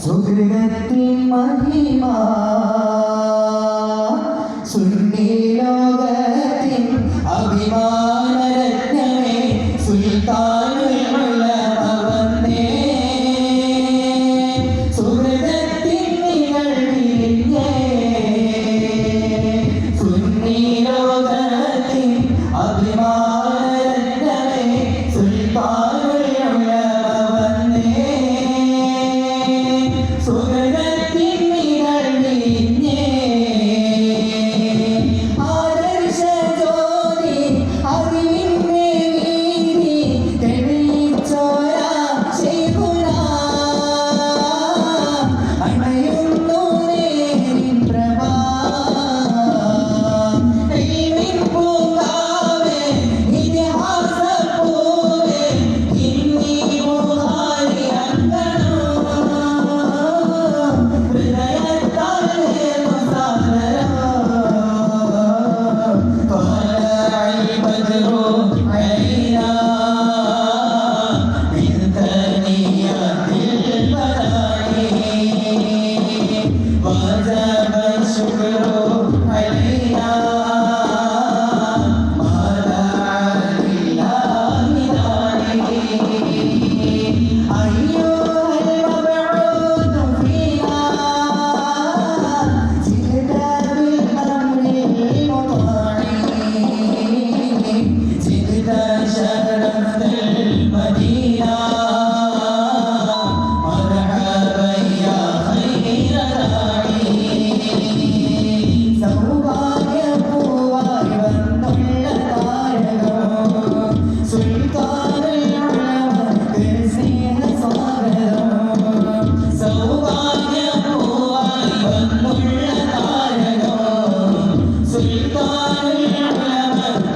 സുഹൃതത്തിൻ മഹിമ സുന്നി ലോകത്തിൻ അഭിമാ hands up.